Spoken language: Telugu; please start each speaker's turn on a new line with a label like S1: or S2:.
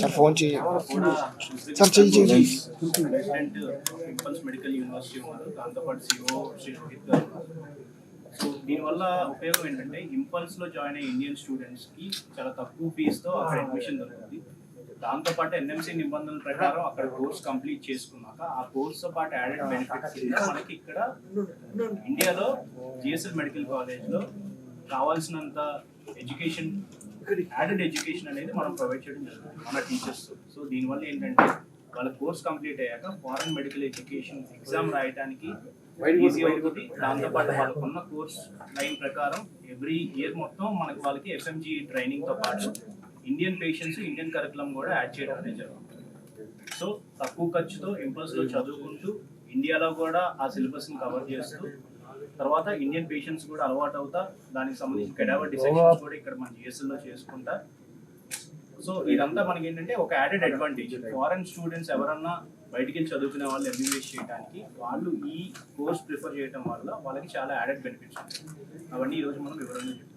S1: సార్ ఫోన్ చేయి సార్ చెయ్యి చెయ్యి
S2: ప్రెసిడెంట్ మెడికల్ యూనివర్సిటీ ఉన్నారు. దాంతోపాటు సిఓ శ్రీ రోహిత్ గారు ఉన్నారు. సో దీనివల్ల ఉపయోగం ఏంటంటే ఇంపల్స్లో జాయిన్ అయ్యే ఇండియన్ స్టూడెంట్స్కి చాలా తక్కువ ఫీజుతో అక్కడ అడ్మిషన్ దొరుకుతుంది. దాంతోపాటు ఎన్ఎంసీ నిబంధనల ప్రకారం అక్కడ కోర్స్ కంప్లీట్ చేసుకున్నాక ఆ కోర్స్తో పాటు యాడెడ్ బెనిఫిట్స్ మనకి ఇక్కడ ఇండియాలో జిఎస్ఎల్ మెడికల్ కాలేజ్లో కావాల్సినంత ఎడ్యుకేషన్ యాడెడ్ ఎడ్యుకేషన్ అనేది మనం ప్రొవైడ్ చేయడం జరుగుతుంది మన టీచర్స్ సో దీనివల్ల ఏంటంటే వాళ్ళ కోర్స్ కంప్లీట్ అయ్యాక ఫారెన్ మెడికల్ ఎడ్యుకేషన్ ఎగ్జామ్ రాయడానికి ఈజీ అవుతుంది. దాంతోపాటు వాళ్ళకున్న కోర్స్ లైన్ ప్రకారం ఎవ్రీ ఇయర్ మొత్తం మనకి వాళ్ళకి ఎఫ్ఎంజీ ట్రైనింగ్తో పాటు ఇండియన్ పేషెంట్స్ ఇండియన్ కరికులం కూడా యాడ్ చేయడం అనేది జరుగుతుంది. సో తక్కువ ఖర్చుతో ఇంపల్స్లో చదువుకుంటూ ఇండియాలో కూడా ఆ సిలబస్ని కవర్ చేస్తూ తర్వాత ఇండియన్ పేషెంట్స్ కూడా అలవాటు అవుతా దానికి సంబంధించిన కెడావర్ డిసెక్షన్స్ కూడా ఇక్కడ మన జిఎస్ఎల్లో చేసుకుంటా. సో ఇదంతా మనకి ఏంటంటే ఒక యాడెడ్ అడ్వాంటేజ్ ఫారెన్ స్టూడెంట్స్ ఎవరన్నా బయటికి వెళ్ళి చదువుకునే వాళ్ళు ఎంబీబీఎస్ చేయడానికి వాళ్ళు ఈ కోర్స్ ప్రిఫర్ చేయడం వల్ల వాళ్ళకి చాలా యాడెడ్ బెనిఫిట్స్ ఉంటాయి. అవన్నీ ఈ రోజు మనం వివరంగా చెప్తాం.